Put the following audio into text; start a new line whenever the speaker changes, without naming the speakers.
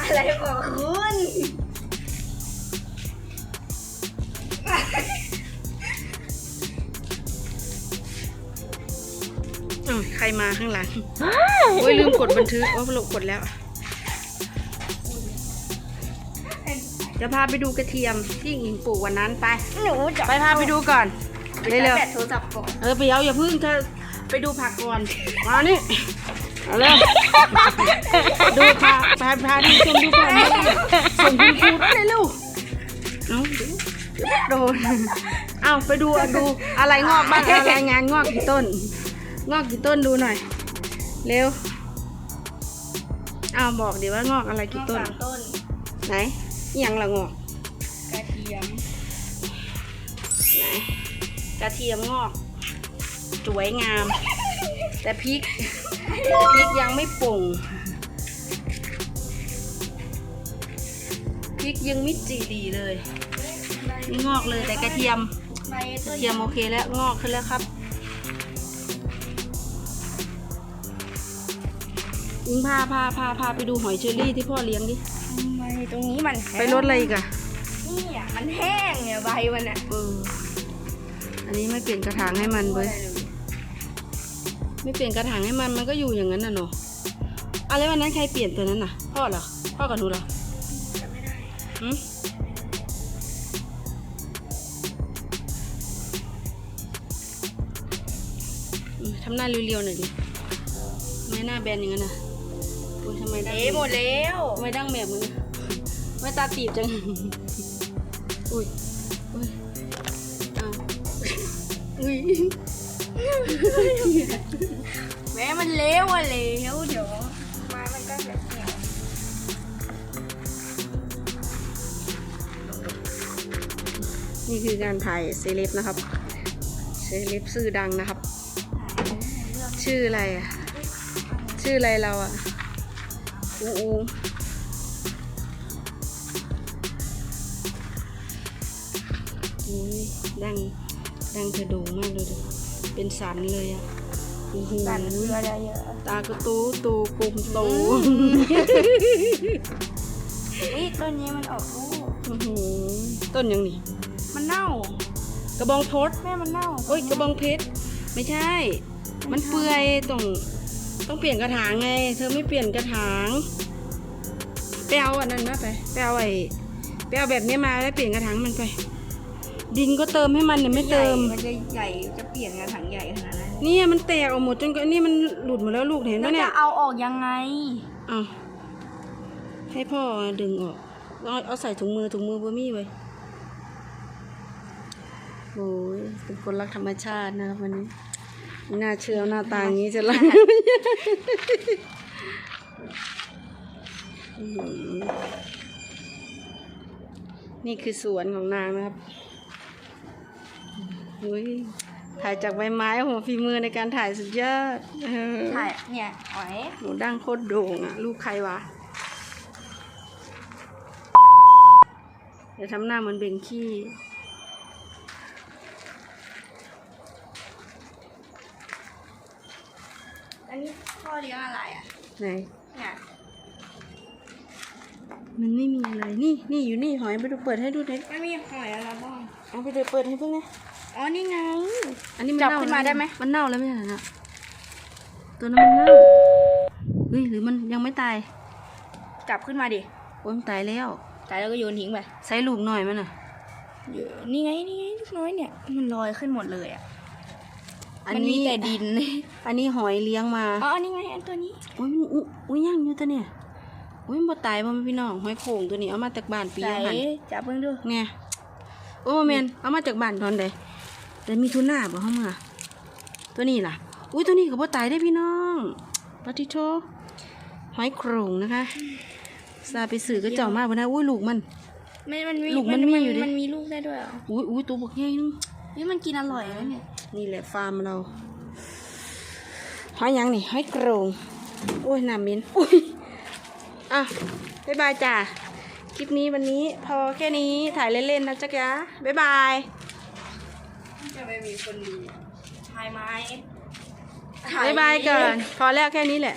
อะไรของคุณ
อ้าวใครมาข้างหลัง โอ้ยลืมกดบันทึกโอ้ยกดแล้ว จะพาไปดูกระเทียมที่หญิงปลูกวันนั้นไป
หนูจะ
ไปพาไปดูก่อน
ไป
เร็ว
แบตโทรศัพท์ก่อน
ๆเออไปเอาอย่าพึ่งเธอไปดูผักก่อน มานี่ เอาเร็วดูพาพาพาดูชมดูก่อนส่งคุณครูด้วยเร็วเอาโดนเอาไปดูอะดูอะไรงอกบ้างอะไรงานงอกกี่ต้น งอกกี่ต้นดูหน่อย เร็วเอาบอกดิว่างอกอะไรกี่ต้น
สามต้น
ไหนอหยังละงอก
กระเทียม
ไหน กระเทียมงอก สวยงาม แต่พริก พริกยังไม่ป่งพริกยังไม่จีดีเลยนี่งอกเลยแต่กระเทียม
ใบ
ก
ต้
ระ
น
เทียมโอเคแล้วงอกขึ้นแล้วครับยิงพาพาพาพาไปดูหอยเชอรี่ที่พ่อเลี้ยงดิ
ทำไมตรงนี้มันแห้ง
ไปรดอะไรอีกอะ
นี่อะมันแห้งเนี่ยใบมันอะ
เอออันนี้ไม่เปลี่ยนกระถางให้มันเว้ย ไม่เปลี่ยนกระถางให้มันมันก็อยู่อย่างนั้นน่ะเนาะอะไรวันนั้นใครเปลี่ยนตัวนั้นน่ะ พ่อเหรอ พ่อกับหนูเหรอหืมอืมทำหน้าเรียวๆหน่อยดิทำไม่หน้าแบนอย่างนั้นน่ะคุณทำไมได้
เอ๊ะหมดแล้ว
ทำไมดั้งแบบมึงอะไม่ตาตีบจัง อุ้ยอุ้ยอ้าวอุ้ย
แม้มันเล้วอะเล้วเดี๋ยวไม้มันก็แบบเหี่ย
นี่คือการถ่ายเซเลบนะครับ เซเลบชื่อดังนะครับ ชื่ออะไรอะชื่ออะไรเราอะอูอูดังดังเธอโด่งมากเลยด้อ เป็นสันเลยอะโอ้โห
สั่นเรือได้เยอะ
ตากระตูตูปุ่มโต
นี่ต้นนี้มันออกลูก
อื้อหือต้นยังนี่
มันเน่า ก
ระบองโพด
แม่มันเน่า
โอ้ยกระบองเพชรไม่ใช่ มันเปื่อยต้องต้องเปลี่ยนกระถางไง เธอไม่เปลี่ยนกระถางไปเอาอันนั้นมาไปไปเอาไอ้ไปเอาแบบนี้มาแล้วเปลี่ยนกระถางมันไป ดินก็เติมให้มันเนี่ยไม่เติม
มันจะใหญ่ จะเปลี่ยนกระถางใหญ่ขนาดนั้น
เนี่ยมันแตกออกหมดจนก็นี่มันหลุดหมดแล้วลูกเห็นไหม
แล้ว
เนี่
จะ
ย
เอาออกยังไง
เอาให้พ่อดึงออกเอาเอาใส่ถุงมือถุงมือบะมี่ไว้โอ้ยเป็นคนรักธรรมชาตินะครับวันนี้ไม่น่าเชื่อหน้าตาอย่างนี้จะรัก อื้อหือนี่คือสวนของนางนะครับ อุ้ยถ่ายจากใบไม้โอ้โหฝีมือในการถ่ายสุดยอดเออ
ถ่ายเนี่ยหอย
หนูดั้งโคตรโด่งอะ ลูกใครวะเดี๋ยวทำหน้าเหมือนเบงขี้
อันนี้พ่อเลี้ยงอะไรอะ
ไหน
เนี่ย
มันไม่มีอะไร นี่นี่อยู่นี่หอยไปดูเปิดให้ดูเด็ก
มันมีหอยอะไรบ้าง
เอาไปดูเปิดให้เพิ่งนะ
อ๋อนี่ไง
อันนี้มัน
จับ
เน่า
ขึ้นมา
แล้ว
ได้ไหม
มันเน่าแล้วไม่ใช่เหรอนะตัวนั้นมันเน่าเฮ้ยหรือมันยังไม่ตาย
จับขึ้นมาดิ
โอ้ยมันตายแล้ว
ตายแล้วก็โยนทิ้งไป
ใส่ลูกหน่อยมันอะ
เยอะนี่ไงนี่ไงลูกน้อยเนี่ย มันลอยขึ้นหมดเลยอะ
อัน
มันมี
นี้
แต่ดิน
อันนี้หอยเลี้ยงมา
อ๋อนี่ไงอันตัวนี้
อุ้ยมันอุ๊ยอุ้ยย่างอยู่ตัวเนี่ยอุ้ยมันบ่ตายบ่แม่นพี่น้องหอยโข่งตัวนี้เอามาจากบ้านปี
ใส่
หัน
จับเพิ่งดู
เนี่ยโอ้แมนเอามาจากบ้านตอนใด แต่มีทุนหน้าบ่เฮามาตัวนี้ล่ะ อุ้ยตัวนี้ก็บ่ตายได้พี่น้องปฏิโทหอยโครงนะคะซาไปสื่อก็เจ้ามาบ่นะอุ้ยลูกมัน
มันมันมี
ลูกมันมีอยู่ดิ
มันมีลูกได้ด้วยเหรอ
อุ้ยอุ้ยตัวบักใหญ่นึง
นี่มันกินอร่อยนะเนี่ย
นี่แหละฟาร์มเราหอยหยังนี่หอยโครงโอ้ยน้ำเหม็นอุ้ยอะบ๊ายบายจ้าคลิปนี้วันนี้พอแค่นี้ถ่ายเล่นๆนะจ๊ะแกบ๊ายบาย
จะไม่มีคนดูทายไม้
บายบายก่อน พอแล้วแค่นี้แหละ